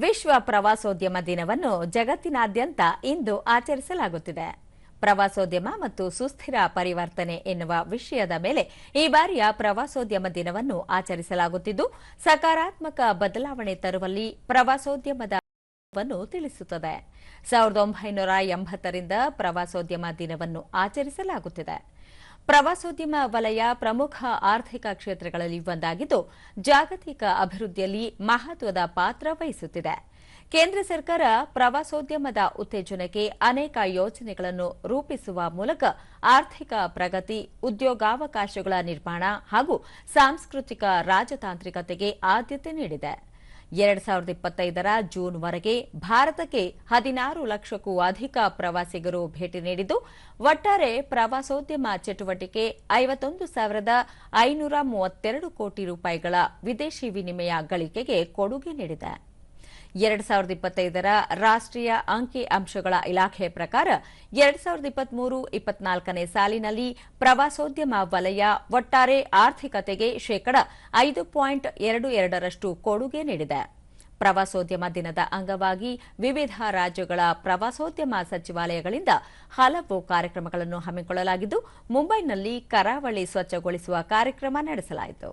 ವಿಶ್ವ ಪ್ರವಾಸೋದ್ಯಮ ದಿನವನ್ನು ಜಗತ್ತಿನಾದ್ಯಂತ ಇಂದು ಆಚರಿಸಲಾಗುತ್ತಿದೆ. ಪ್ರವಾಸೋದ್ಯಮ ಮತ್ತು ಸುಸ್ಥಿರ ಪರಿವರ್ತನೆ ಎನ್ನುವ ವಿಷಯದ ಮೇಲೆ ಈ ಬಾರಿಯ ಪ್ರವಾಸೋದ್ಯಮ ದಿನವನ್ನು ಆಚರಿಸಲಾಗುತ್ತಿದ್ದು, ಸಕಾರಾತ್ಮಕ ಬದಲಾವಣೆ ತರುವಲ್ಲಿ ಪ್ರವಾಸೋದ್ಯಮದ ತಿಳಿಸುತ್ತದೆ. ಸಾವಿರದ ಒಂಬೈನೂರ ಎಂಬತ್ತರಿಂದ ಪ್ರವಾಸೋದ್ಯಮ ದಿನವನ್ನು ಆಚರಿಸಲಾಗುತ್ತಿದೆ. ಪ್ರವಾಸೋದ್ಯಮ ವಲಯ ಪ್ರಮುಖ ಆರ್ಥಿಕ ಕ್ಷೇತ್ರಗಳಲ್ಲಿ ಒಂದಾಗಿದ್ದು, ಜಾಗತಿಕ ಅಭಿವೃದ್ಧಿಯಲ್ಲಿ ಮಹತ್ವದ ಪಾತ್ರ ವಹಿಸುತ್ತಿದೆ. ಕೇಂದ್ರ ಸರ್ಕಾರ ಪ್ರವಾಸೋದ್ಯಮದ ಉತ್ತೇಜನಕ್ಕೆ ಅನೇಕ ಯೋಜನೆಗಳನ್ನು ರೂಪಿಸುವ ಮೂಲಕ ಆರ್ಥಿಕ ಪ್ರಗತಿ, ಉದ್ಯೋಗಾವಕಾಶಗಳ ನಿರ್ಮಾಣ ಹಾಗೂ ಸಾಂಸ್ಕೃತಿಕ ರಾಜತಾಂತ್ರಿಕತೆಗೆ ಆದ್ಯತೆ ನೀಡಿದೆ. ಎರಡ್ ಸಾವಿರದ ಇಪ್ಪತ್ತೈದರ ಜೂನ್ವರೆಗೆ ಭಾರತಕ್ಕೆ ಹದಿನಾರು ಲಕ್ಷಕ್ಕೂ ಅಧಿಕ ಪ್ರವಾಸಿಗರು ಭೇಟಿ ನೀಡಿದ್ದು, ಒಟ್ಟಾರೆ ಪ್ರವಾಸೋದ್ಯಮ ಚಟುವಟಿಕೆ ಐವತ್ತೊಂದು ಸಾವಿರದ ಐನೂರ ಮೂವತ್ತೆರಡು ಕೋಟಿ ರೂಪಾಯಿಗಳ ವಿದೇಶಿ ವಿನಿಮಯ ಗಳಿಕೆಗೆ ಕೊಡುಗೆ ನೀಡಿದೆ. ಎರಡ್ ಸಾವಿರದ ಇಪ್ಪತ್ತೈದರ ರಾಷ್ಟ್ರೀಯ ಅಂಕಿ ಅಂಶಗಳ ಇಲಾಖೆ ಪ್ರಕಾರ ಎರಡ್ ಸಾವಿರದ ಇಪ್ಪತ್ಮೂರು ಇಪ್ಪತ್ನಾಲ್ಕನೇ ಸಾಲಿನಲ್ಲಿ ಪ್ರವಾಸೋದ್ಯಮ ವಲಯ ಒಟ್ಟಾರೆ ಆರ್ಥಿಕತೆಗೆ ಶೇಕಡ ಐದು ಪಾಯಿಂಟ್ ಎರಡು ಎರಡರಷ್ಟು ಕೊಡುಗೆ ನೀಡಿದೆ. ಪ್ರವಾಸೋದ್ಯಮ ದಿನದ ಅಂಗವಾಗಿ ವಿವಿಧ ರಾಜ್ಯಗಳ ಪ್ರವಾಸೋದ್ಯಮ ಸಚಿವಾಲಯಗಳಿಂದ ಹಲವು ಕಾರ್ಯಕ್ರಮಗಳನ್ನು ಹಮ್ಮಿಕೊಳ್ಳಲಾಗಿದ್ದು, ಮುಂಬೈನಲ್ಲಿ ಕರಾವಳಿ ಸ್ವಚ್ಛಗೊಳಿಸುವ ಕಾರ್ಯಕ್ರಮ ನಡೆಸಲಾಯಿತು.